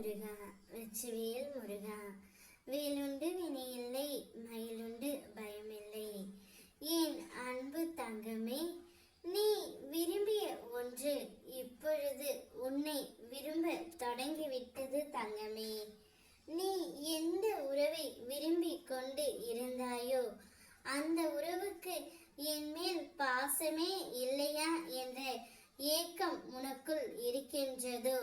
முருகா வெற்றிவேல் முருகா. வேலுண்டு வினையில்லை மயிலுண்டு பயமில்லை. என் அன்பு தங்கமே? நீ விரும்பிய ஒன்று இப்பொழுது உன்னை விரும்ப தொடங்கிவிட்டது தங்கமே. நீ எந்த உறவை விரும்பி கொண்டு இருந்தாயோ அந்த உறவுக்கு என் மேல் பாசமே இல்லையா என்ற ஏக்கம் உனக்குள் இருக்கின்றதோ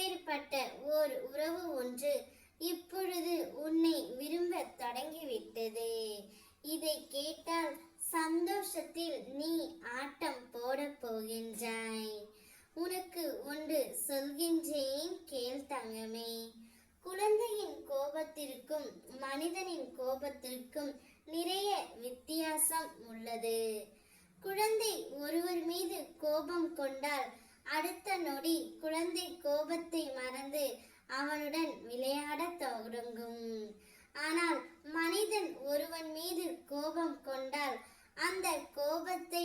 அப்பேற்பட்ட ஓர் உறவு ஒன்று இப்பொழுது உன்னை விரும்ப தொடங்கிவிட்டது. இதை கேட்டால் சந்தோஷத்தில் நீ ஆட்டம் போட போகின்றாய். உனக்கு ஒன்று சொல்கின்றேன் கேள் தங்கமே. குழந்தையின் கோபத்திற்கும் மனிதனின் கோபத்திற்கும் நிறைய வித்தியாசம் உள்ளது. குழந்தை ஒருவர் மீது கோபம் கொண்டால் அடுத்த நொடி குழந்தை கோபத்தை மறந்து அவனுடன் விளையாட தொடங்கும். ஆனால் மனிதன் ஒருவன் மீது கோபம் கொண்டால் அந்த கோபத்தை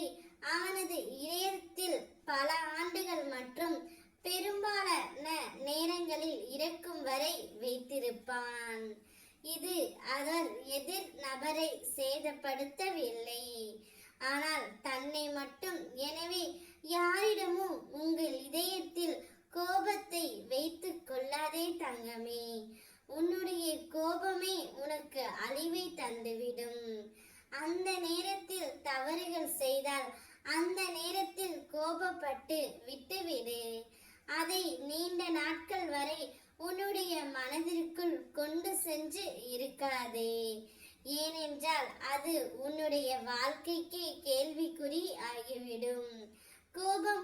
அவனது இதயத்தில் பல ஆண்டுகள் மற்றும் பெரும்பாலான நேரங்களில் இறக்கும் வரை வைத்திருப்பான். இது அவர் எதிர் நபரை சேதப்படுத்தவில்லை. தங்கமே உன்னுடைய கோபமே உனக்கு அழிவை தந்துவிடும். அந்த நேரத்தில் தவறுகள் செய்தால் அந்த நேரத்தில் கோபப்பட்டு விட்டுவிடு. அதை நீண்ட நாட்கள் வரை உன்னுடைய மனதிற்குள் கொண்டு சென்று இருக்காதே. ஏனென்றால் அது உன்னுடைய வாழ்க்கைக்கு கேள்விக்குறி ஆகிவிடும். கோபம்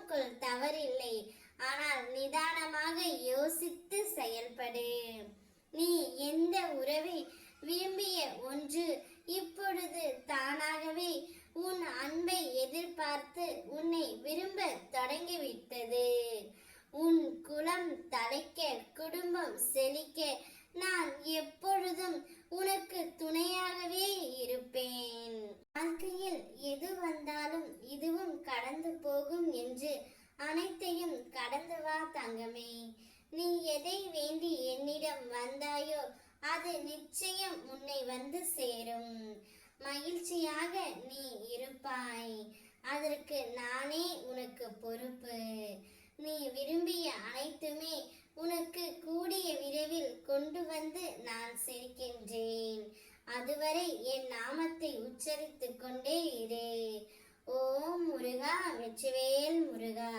நீ எந்த உறவை விரும்பிய ஒன்று இப்பொழுது தானாகவே உன் அன்பை எதிர்பார்த்து உன்னை விரும்ப தொடங்கிவிட்டது. உன் குலம் தலைக்க குடும்பம் செழிக்க நான் எப்பொழுதும் உனக்கு துணையாகவே இருப்பேன். வாழ்க்கையில் எது வந்தாலும் இதுவும் கடந்து போகும் என்று அனைத்தையும் கடந்து வா தங்கமே. நீ எதை வேண்டி என்னிடம் வந்தாயோ அது நிச்சயம் உன்னை வந்து சேரும். மகிழ்ச்சியாக நீ இருப்பாய். அதற்கு நானே உனக்கு பொறுப்பு. நீ விரும்பிய அனைத்துமே உனக்கு கூடிய விரைவில் கொண்டு வந்து நான் சேர்க்கின்றேன். அதுவரை என் நாமத்தை உச்சரித்து கொண்டே இரு. ஓம் முருகா வெற்றிவேல் முருகா.